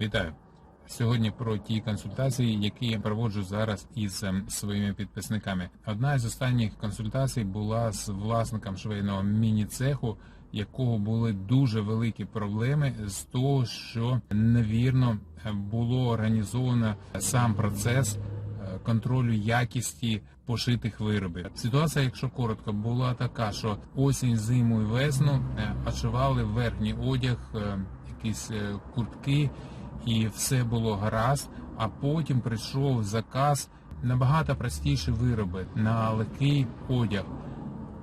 Вітаю! Сьогодні про ті консультації, які я проводжу зараз із ем, своїми підписниками. Одна із останніх консультацій була з власником швейного міні-цеху, якого були дуже великі проблеми з того, що невірно е, було організовано сам процес е, контролю якісті пошитих виробів. Ситуація, якщо коротко, була така, що осінь, зиму і весну е, отшивали верхній одяг, якісь куртки, і все було гаразд. А потім прийшов заказ набагато простіші вироби на легкий одяг.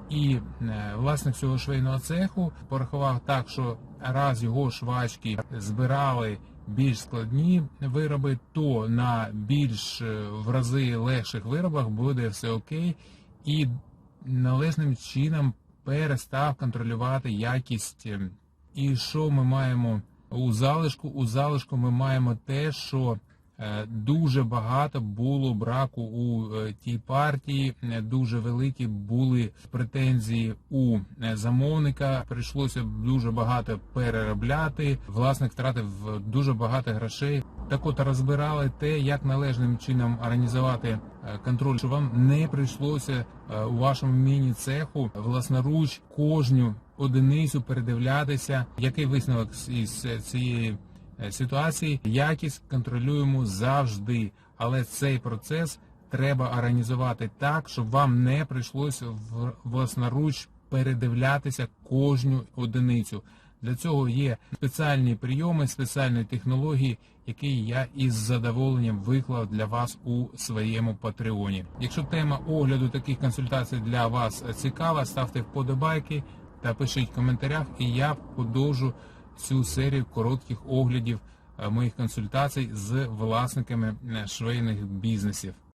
І е, власник цього швейного цеху порахував так, що раз його швачки збирали більш складні вироби, то на більш е, в рази легших виробах буде все окей, і належним чином перестав контролювати якість. е, І що ми маємо у залишку? У залишку ми маємо те, що Е, Дуже багато було браку у е, тій партії. е, Дуже великі були претензії у замовника. Прийшлося дуже багато переробляти. Власник втратив дуже багато грошей. Так от розбирали те, як належним чином організувати контроль, щоб вам не прийшлося у вашому міні-цеху власноруч кожну одиницю передивлятися, який висновок із е, цієї е, ситуації. Якість контролюємо завжди, але цей процес треба організувати так, щоб вам не прийшлося власноруч передивлятися кожну одиницю. Для цього є спеціальні прийоми, спеціальні технології, які я із задоволенням виклав для вас у своєму патреоні. Якщо тема огляду таких консультацій для вас цікава, ставте вподобайки та пишіть в коментарях, і я подовжу цю серію коротких оглядів е, моїх консультацій з власниками е, швейних бізнесів.